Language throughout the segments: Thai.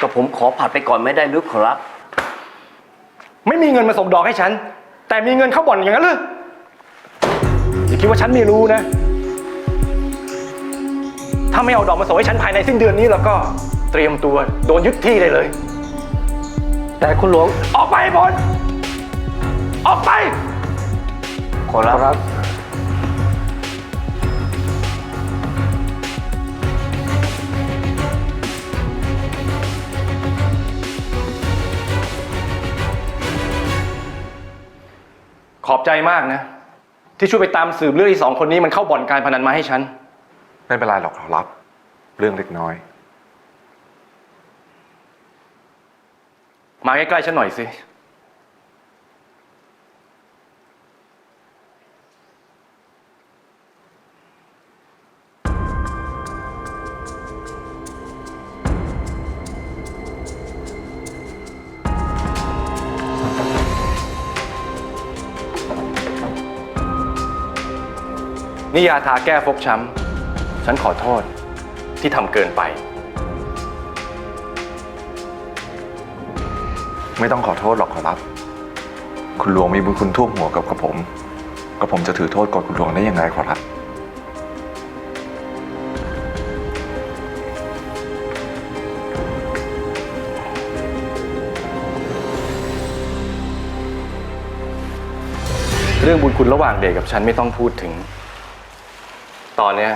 ก็ผมขอผัดไปก่อนไม่ได้หรือขอรับ ไม่มีเงินมาส่งดอกให้ฉัน แต่มีเงินเข้าบ่อนอย่างนั้นหรืออย่าคิดว่าฉันไม่รู้นะ ถ้าไม่เอาดอกมาส่งให้ฉันภายในสิ้นเดือนนี้แล้วก็เตรียมตัวโดนยึดที่ได้เลย แต่คุณหลวงออกไปให้หมดออกไป ขอรับ ขอบใจมากนะ ที่ช่วยไปตามสืบเรื่องที่สองคนนี้มันเข้าบ่อนการพนันมาให้ฉัน ไม่เป็นไรหรอกขอรับ เรื่องเล็กน้อย มาใกล้ๆฉันหน่อยสิ นี่ยาทาแก้ฟกช้ำ ฉันขอโทษที่ทำเกินไป ไม่ต้องขอโทษหรอกขอรับ คุณหลวงมีบุญคุณท่วมหัวกับกับผมกระผมจะถือโทษกดคุณหลวงได้ยังไงขอรับ เรื่องบุญคุณระหว่างเด็กกับฉันไม่ต้องพูดถึง ตอนเนี้ย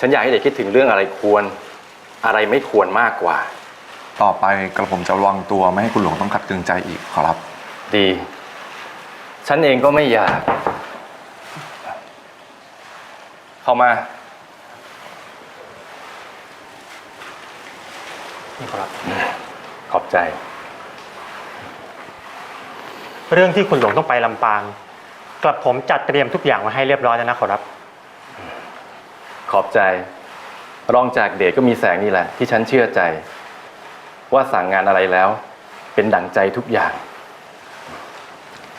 ฉันอยากให้เด็กคิดถึงเรื่องอะไรควร อะไรไม่ควรมากกว่า ต่อไปกระผมจะระวังตัวไม่ให้คุณหลวงต้องขัดเคืองใจอีกขอรับ ดี ฉันเองก็ไม่อยาก เข้ามา นี่ครับ ขอบใจ เรื่องที่คุณหลวงต้องไปลำปาง กลับผมจัดเตรียมทุกอย่างไว้ให้เรียบร้อยแล้วนะขอรับ ขอบใจ รองจากเดชก็มีแสงนี่แหละ ที่ฉันเชื่อใจ ว่าสั่งงานอะไรแล้ว เป็นดั่งใจทุกอย่าง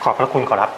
ขอบพระคุณขอรับ